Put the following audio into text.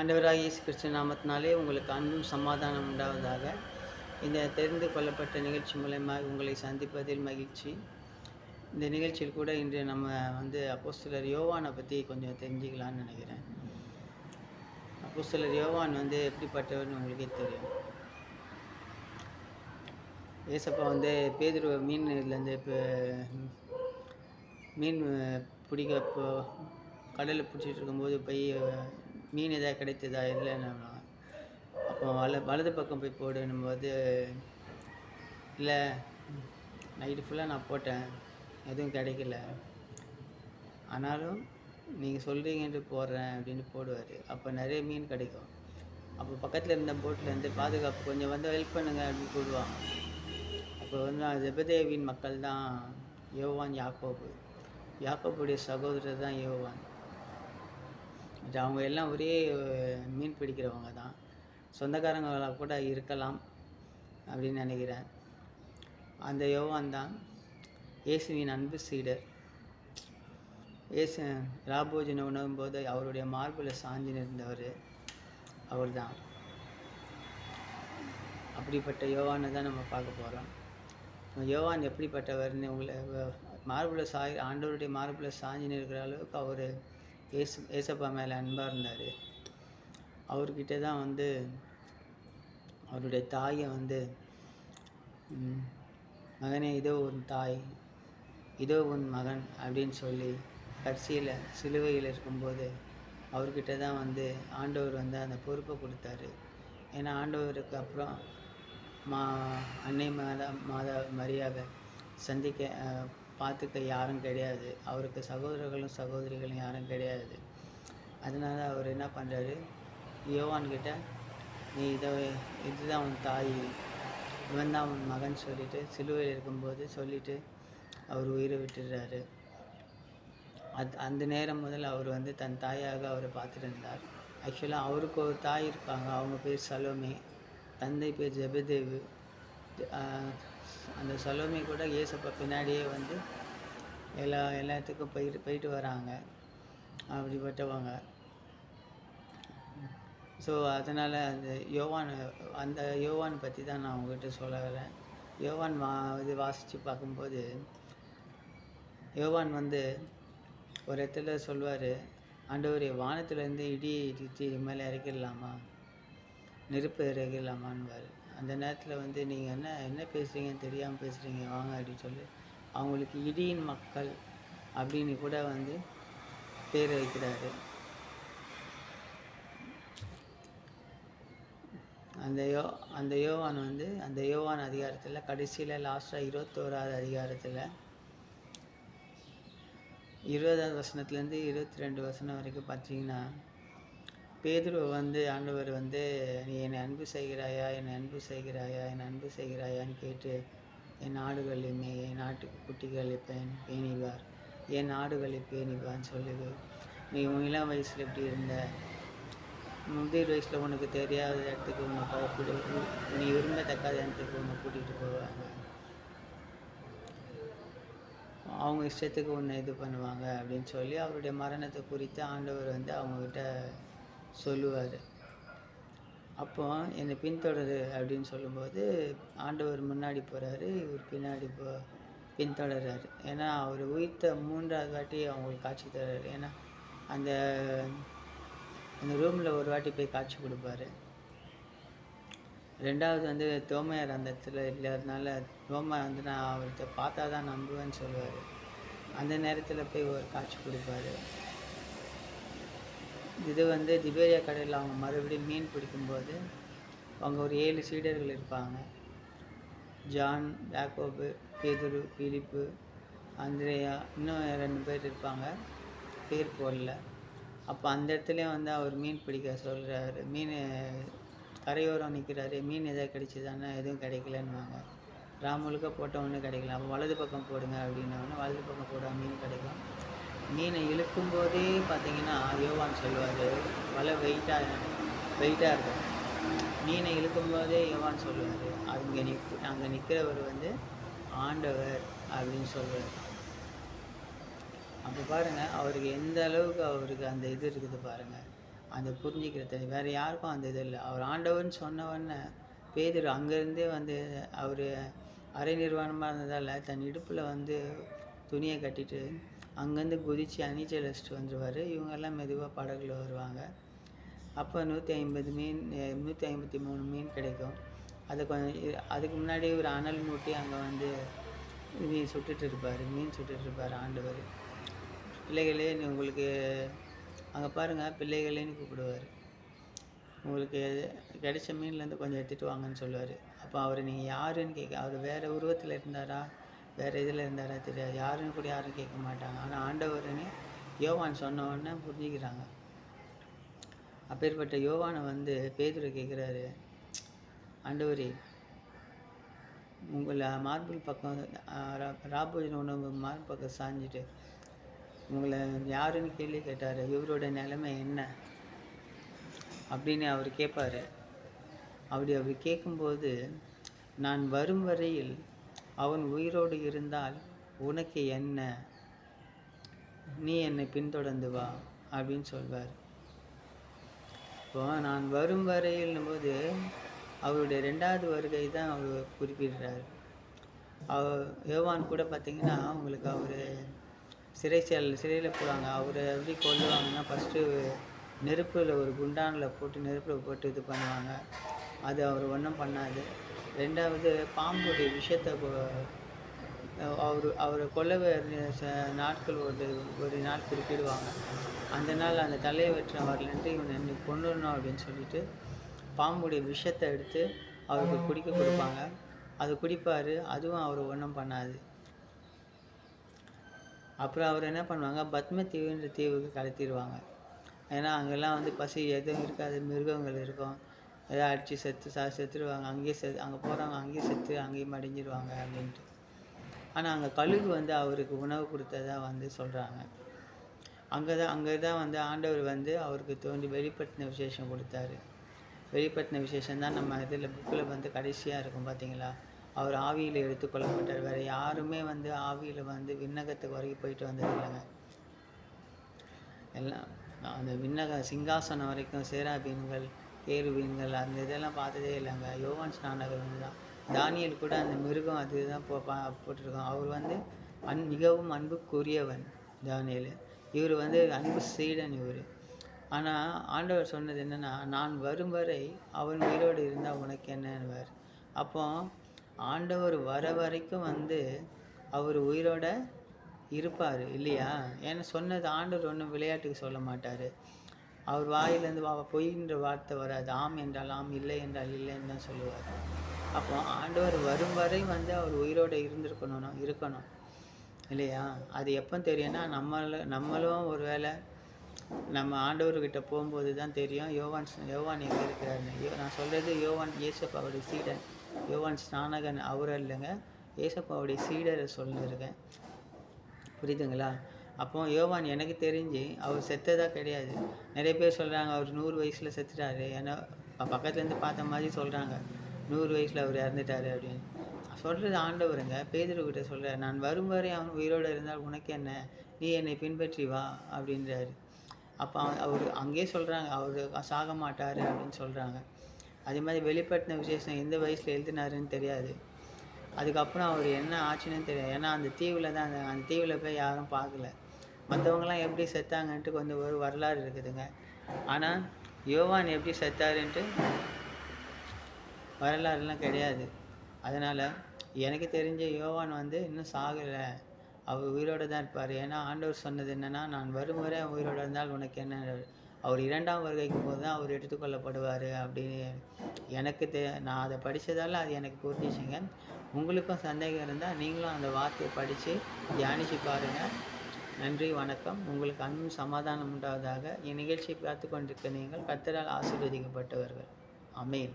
ஆண்டவராக இயேசு கிறிஸ்து நாமத்தினாலே உங்களுக்கு அன்பும் சமாதானம் உண்டாவதாக. இந்த தெரிந்து கொள்ளப்பட்ட நிகழ்ச்சி மூலயமா உங்களை சந்திப்பதில் மகிழ்ச்சி. இந்த நிகழ்ச்சியில் கூட இன்று நம்ம வந்து அப்போஸ்தலர் யோவானை பற்றி கொஞ்சம் தெரிஞ்சுக்கலான்னு நினைக்கிறேன். அப்போஸ்தலர் யோவான் வந்து எப்படிப்பட்டவர்னு உங்களுக்கே தெரியும். ஏசப்பா வந்து பேதுரு மீன் இதுலேருந்து இப்போ மீன் பிடிக்க இப்போ கடலில் பிடிச்சிட்டு இருக்கும்போது போய் மீன் எதாவது கிடைத்ததா இல்லைன்னா அப்போ வல வலது பக்கம் போய் போடுன்னும் போது இல்லை நைட்டு ஃபுல்லாக நான் போட்டேன் எதுவும் கிடைக்கல. ஆனாலும் நீங்கள் சொல்கிறீங்கன்ட்டு போடுறேன் அப்படின்னு போடுவார். அப்போ நிறைய மீன் கிடைக்கும். அப்போ பக்கத்தில் இருந்த போட்டில் இருந்து பாதுகாப்பு கொஞ்சம் வந்து ஹெல்ப் பண்ணுங்க அப்படின்னு கூடுவாங்க அப்போ வந்து ஜெபதேவின் மக்கள் தான் யோவான் யாக்கோபு. யாக்கோபுடைய சகோதரர் தான் யோவான். அவங்க எல்லாம் ஒரே மீன் பிடிக்கிறவங்க தான். சொந்தக்காரங்களாக கூட இருக்கலாம் அப்படின்னு நினைக்கிறேன். அந்த யோவான் தான் இயேசுவின் அன்பு சீடர். இயேசு ராபோஜனை உணவும் போது அவருடைய மார்பில் சாஞ்சி நிறந்தவர் அவர் தான் அப்படிப்பட்ட யோவானை தான் நம்ம பார்க்க போகிறோம் யோவான் எப்படிப்பட்டவர்னு உங்களை மார்பில் சாய் ஆண்டவருடைய மார்பில் சாஞ்சி நிற்கிற அளவுக்கு அவர் ஏசு ஏசப்பா மேலே அன்பாக இருந்தார். அவர்கிட்ட தான் வந்து அவருடைய தாயை வந்து மகனே இதோ உன் தாய் இதோ உன் மகன் அப்படின்னு சொல்லி கடைசியில் சிலுவையில் இருக்கும்போது அவர்கிட்ட தான் வந்து ஆண்டவர் வந்து அந்த பொறுப்பை கொடுத்தாரு. ஏன்னா ஆண்டவருக்கு அப்புறம் மா அன்னை மாதா மாதா மரியாதை சந்திக்க பார்த்துக்க யாரும் கிடையாது. அவருக்கு சகோதரர்களும் சகோதரிகளும் யாரும் கிடையாது. அதனால் அவர் என்ன பண்ணுறாரு யோவான்கிட்ட நீ இதை இதுதான் உன் தாய் இவன் தான் உன் மகன் சொல்லிட்டு சிலுவையில் இருக்கும்போது சொல்லிட்டு அவர் உயிரை விட்டுடுறாரு. அது அந்த நேரம் முதல் அவர் வந்து தன் தாயாக அவரை பார்த்துருந்தார். ஆக்சுவலாக அவருக்கு ஒரு தாய் இருக்காங்க. அவங்க பேர் சலோமே தந்தை பேர் ஜெபதேவு. அந்த சலோமி கூட ஏசப்பா பின்னாடியே வந்து எல்லா எல்லாத்துக்கும் போயிட்டு போயிட்டு வராங்க. அப்படிப்பட்டவங்க. ஸோ அதனால் அந்த யோவான் அந்த யோவான் பற்றி தான் நான் உங்ககிட்ட சொல்ல வரேன். யோவான் வா இது வாசித்து பார்க்கும்போது யோவான் வந்து ஒரு இடத்துல சொல்லுவார் ஆண்டவர் வானத்துலேருந்து இடி இடித்து மேலே இறக்கிடலாமா? நெருப்பு இறக்கிடலாமான்னுவார். அந்த நேரத்தில் வந்து நீங்கள் என்ன என்ன பேசுகிறீங்கன்னு தெரியாமல் பேசுகிறீங்க வாங்க அப்படின்னு சொல்லி அவங்களுக்கு இடியின் மக்கள் அப்படின்னு கூட வந்து பேர் வைக்கிறாரு. அந்த யோ அந்த யோவான் வந்து அந்த யோவான் அதிகாரத்தில் கடைசியில் லாஸ்ட்டாக இருபத்தோராவது அதிகாரத்தில் இருபதாவது வசனத்துலேருந்து இருபத்தி ரெண்டு வசனம் வரைக்கும் பார்த்தீங்கன்னா பேதுரு வந்து ஆண்டவர் வந்து நீ என்னை அன்பு செய்கிறாயா? என்னை அன்பு செய்கிறாயா? என்னை அன்பு செய்கிறாயான்னு கேட்டு என் ஆடுகள் என்னை என் நாட்டு குட்டிகளை பேன் பேணிவார். என் ஆடுகளை பேணிவான்னு சொல்லுது. நீ உன் இளம் வயசில் எப்படி இருந்த. முதிர் வயசில் உனக்கு தெரியாத இடத்துக்கு உன்னை கூப்பிடு நீ விரும்பத்தக்காத இடத்துக்கு உன்னை கூட்டிகிட்டு போவாங்க. அவங்க இஷ்டத்துக்கு உன்னை இது பண்ணுவாங்க அப்படின்னு சொல்லி அவருடைய மரணத்தை குறித்து ஆண்டவர் வந்து அவங்கக்கிட்ட சொல்லுவார். அப்போ என்னை பின்தொடரு அப்படின்னு சொல்லும்போது ஆண்டவர் முன்னாடி போகிறாரு இவர் பின்னாடி போ பின்தொடர்றாரு. ஏன்னா அவர் உயிர்த்த மூன்றாவது வாட்டி அவங்களுக்கு காட்சி தர்றாரு. ஏன்னா அந்த அந்த ரூமில் ஒரு வாட்டி போய் காட்சி கொடுப்பாரு. ரெண்டாவது வந்து தோமையார் அந்த இடத்துல இல்லாதனால தோமை வந்து நான் அவர்கிட்ட பார்த்தா தான் நம்புவேன்னு சொல்லுவார். அந்த நேரத்தில் போய் ஒரு காட்சி கொடுப்பாரு. இது வந்து திபேரியா கடையில் அவங்க மறுபடியும் மீன் பிடிக்கும்போது அவங்க ஒரு ஏழு சீடர்கள் இருப்பாங்க. ஜான் பேக்கோபு பேதுரு பிலிப்பு அந்திரேயா இன்னும் ரெண்டு பேர் இருப்பாங்க. பேர் போடல. அப்போ அந்த இடத்துலையும் வந்து அவர் மீன் பிடிக்க சொல்கிறாரு மீன் கரையோரம் நிற்கிறாரு மீன் எதாவது கிடைச்சிதானே? எதுவும் கிடைக்கலன்னுவாங்க. ராமுழுக்க போட்ட ஒன்றும் கிடைக்கல அப்போ வலது பக்கம் போடுங்க அப்படின்னோடனே வலது பக்கம் போட மீன் கிடைக்கும். மீனை இழுக்கும் போதே பார்த்தீங்கன்னா யோவான் சொல்லுவார் வலை வெயிட்டாக வெயிட்டாக இருக்கும். மீனை இழுக்கும்போதே யோவான் சொல்லுவார் அங்கே நிக் அங்கே நிற்கிறவர் வந்து ஆண்டவர் அப்படின்னு சொல்லுவார். அப்போ பாருங்கள் அவருக்கு எந்த அளவுக்கு அவருக்கு அந்த இது இருக்குது பாருங்கள் அந்த புரிஞ்சிக்கிறது வேறு யாருக்கும் அந்த இது இல்லை. அவர் ஆண்டவர்னு சொன்னவொன்னே பேதர் அங்கேருந்தே வந்து அவர் அரை நிர்வாணமாக இருந்ததால் தன் இடுப்பில் வந்து துணியை கட்டிட்டு அங்கேருந்து குதித்து அணிச்சல் அழைச்சிட்டு வந்துடுவார் இவங்கெல்லாம் மெதுவாக படகுல வருவாங்க. அப்போ நூற்றி ஐம்பது மீன் நூற்றி ஐம்பத்தி மூணு மீன் கிடைக்கும். அது கொஞ்சம் அதுக்கு முன்னாடி ஒரு அனல் மூட்டி அங்கே வந்து மீன் சுட்டுட்டு இருப்பார். மீன் சுட்டுட்டு இருப்பார் ஆண்டவர். பிள்ளைகளே உங்களுக்கு அங்கே பாருங்கள் பிள்ளைகளேன்னு கூப்பிடுவார். உங்களுக்கு கிடைச்ச மீன்லேருந்து கொஞ்சம் எடுத்துகிட்டு வாங்கன்னு சொல்லுவார். அப்போ அவர் நீங்கள் யாருன்னு கேட்க அவர் வேறு உருவத்தில் இருந்தாரா? வேறு இதில் இருந்தாரா தெரியாது. யாருன்னு கூட யாரும் கேட்க மாட்டாங்க. ஆனால் ஆண்டவர்னு யோவான் சொன்ன உடனே புரிஞ்சுக்கிறாங்க. அப்பேற்பட்ட யோவானை வந்து பேதுரை கேட்குறாரு ஆண்டவரே உங்களை மார்பிள் பக்கம் ராபோஜன் உணவு மார்பிள் பக்கம் சாஞ்சிட்டு உங்களை யாருன்னு கேள்வி கேட்டார் இவரோட நிலைமை என்ன? அப்படின்னு அவர் கேட்பாரு அப்படி அவர் கேட்கும்போது நான் வரும் வரையில் அவன் உயிரோடு இருந்தால் உனக்கு என்ன? நீ என்னை பின்தொடர்ந்து வா அப்படின்னு சொல்வார். இப்போ நான் வரும் வரையிலும் போது அவருடைய ரெண்டாவது வருகை தான் அவர் குறிப்பிடுறார். அவர் யோவான் கூட பார்த்தீங்கன்னா உங்களுக்கு அவர் சிறைச்சல் சிறையில் போடுவாங்க. அவரை எப்படி கொள்ளுவாங்கன்னா ஃபஸ்ட்டு நெருப்பில் ஒரு குண்டானில் போட்டு நெருப்பில் போட்டு இது பண்ணுவாங்க. அது அவர் ஒன்றும் பண்ணாது. ரெண்டாவது பாம்புடைய விஷத்தை அவர் அவரை கொல்ல ச நாட்கள் ஒரு ஒரு நாள் குறிப்பிடுவாங்க. அந்த நாள் அந்த தலையை வெட்டுற வரலன்ட்டு இவனை இன்னைக்கு கொண்டுடணும் அப்படின்னு சொல்லிட்டு பாம்புடைய விஷத்தை எடுத்து அவருக்கு குடிக்க கொடுப்பாங்க. அது குடிப்பார் அதுவும் அவர் ஒன்றும் பண்ணாது. அப்புறம் அவர் என்ன பண்ணுவாங்க? பத்ம தீவுன்ற தீவுக்கு கடத்திடுவாங்க. ஏன்னா அங்கெல்லாம் வந்து பசி எதுவும் இருக்காது மிருகங்கள் இருக்கும். எதாவது அடித்து செத்து சா செத்துடுவாங்க அங்கேயே செத்து அங்கே போகிறவங்க அங்கேயே செத்து அங்கேயும் மடிஞ்சிருவாங்க அப்படின்ட்டு. ஆனால் அங்கே கழுகு வந்து அவருக்கு உணவு கொடுத்ததாக வந்து சொல்கிறாங்க அங்கே தான் அங்கே தான் வந்து ஆண்டவர் வந்து அவருக்கு தோண்டி வெளிப்படுத்தின விசேஷம் கொடுத்தாரு. வெளிப்பட்டின விசேஷம் தான் நம்ம இதில் புக்கில் வந்து கடைசியாக இருக்கும் பார்த்தீங்களா? அவர் ஆவியில் எடுத்துக்கொள்ளப்பட்டார் வேறு யாருமே வந்து ஆவியில் வந்து விண்ணகத்துக்கு வரைக்கும் போயிட்டு வந்தது இல்லைங்க. எல்லாம் அந்த விண்ணக சிங்காசனம் வரைக்கும் சேராபீன்கள் கேருபீன்கள் அந்த இதெல்லாம் பார்த்ததே இல்லைங்க. யோவான் ஸ்நானகர் தான். தானியல் கூட அந்த மிருகம் அது தான் போ பா போட்டிருக்கோம் அவர் வந்து அன் மிகவும் அன்புக்குரியவன் தானியல். இவர் வந்து அன்பு சீடன் இவர். ஆனால் ஆண்டவர் சொன்னது என்னென்னா நான் வரும் வரை அவன் உயிரோடு இருந்தால் உனக்கு என்னன்னுவார் அப்போ ஆண்டவர் வர வரைக்கும் வந்து அவர் உயிரோட இருப்பார் இல்லையா? ஏன்னா சொன்னது ஆண்டவர் ஒன்றும் விளையாட்டுக்கு சொல்ல மாட்டார். அவர் வாயிலேருந்து வா பொய்ன்ற வார்த்தை வராது. ஆம் என்றால் ஆம் இல்லை என்றால் இல்லைன்னு தான் சொல்லுவார். அப்போ ஆண்டவர் வரும் வரை வந்து அவர் உயிரோடு இருந்திருக்கணும் இருக்கணும். இல்லையா? அது எப்போ தெரியும்னா நம்மள நம்மளும் ஒரு வேளை நம்ம ஆண்டவர்கிட்ட போகும்போது தான் தெரியும். யோவான் யோவான் எங்கே இருக்கிறாருன்னு. யோ நான் சொல்கிறது யோவான் ஏசப்பாவுடைய சீடன். யோவான் ஸ்நானகன் அவர் இல்லைங்க ஏசப்பாவுடைய சீடரை சொல்லியிருக்கேன் புரியுதுங்களா? அப்போ யோவான் எனக்கு தெரிஞ்சு அவர் செத்ததா கிடையாது. நிறைய பேர் சொல்கிறாங்க அவர் நூறு வயசில் செத்துட்டாரு. ஏன்னா பக்கத்துலேருந்து பார்த்த மாதிரி சொல்கிறாங்க நூறு வயசில் அவர் இறந்துட்டாரு அப்படின்னு. சொல்கிறது ஆண்டவருங்க. பேதர்கிட்ட சொல்கிறார் நான் வரும் வரை அவன் உயிரோடு இருந்தால் உனக்கு என்ன? நீ என்னை பின்பற்றி வா அப்படின்றாரு. அப்போ அவன் அவர் அங்கேயே சொல்கிறாங்க அவர் சாக மாட்டார் அப்படின்னு சொல்கிறாங்க அதே மாதிரி வெளிப்படுத்தின விசேஷம் எந்த வயசில் எழுதினாருன்னு தெரியாது. அதுக்கப்புறம் அவர் என்ன ஆச்சுன்னு தெரியாது. ஏன்னா அந்த தீவில் தான் அந்த அந்த தீவில் போய் யாரும் பார்க்கல. மற்றவங்களாம் எப்படி செத்தாங்கன்ட்டு கொஞ்சம் ஒரு வரலாறு இருக்குதுங்க. ஆனால் யோவான் எப்படி செத்தாருன்ட்டு வரலாறுலாம் கிடையாது. அதனால் எனக்கு தெரிஞ்ச யோவான் வந்து இன்னும் சாகலை. அவர் உயிரோடு தான் இருப்பார். ஏன்னா ஆண்டவர் சொன்னது என்னென்னா நான் வரும் வரை உயிரோடு இருந்தால் உனக்கு என்ன? அவர் இரண்டாம் வருகைக்கு போது தான் அவர் எடுத்துக்கொள்ளப்படுவார் அப்படின்னு எனக்கு தெ நான் அதை படித்ததால் அது எனக்கு புரிஞ்சிச்சுங்க. உங்களுக்கும் சந்தேகம் இருந்தால் நீங்களும் அந்த வார்த்தையை படித்து தியானித்து பாருங்கள் நன்றி வணக்கம். உங்களுக்கு அன்பும் சமாதானம் உண்டாவதாக இந்நிகழ்ச்சியை பார்த்து கொண்டிருக்க நீங்கள் கர்த்தரால் ஆசீர்வதிக்கப்பட்டவர்கள். அமேன்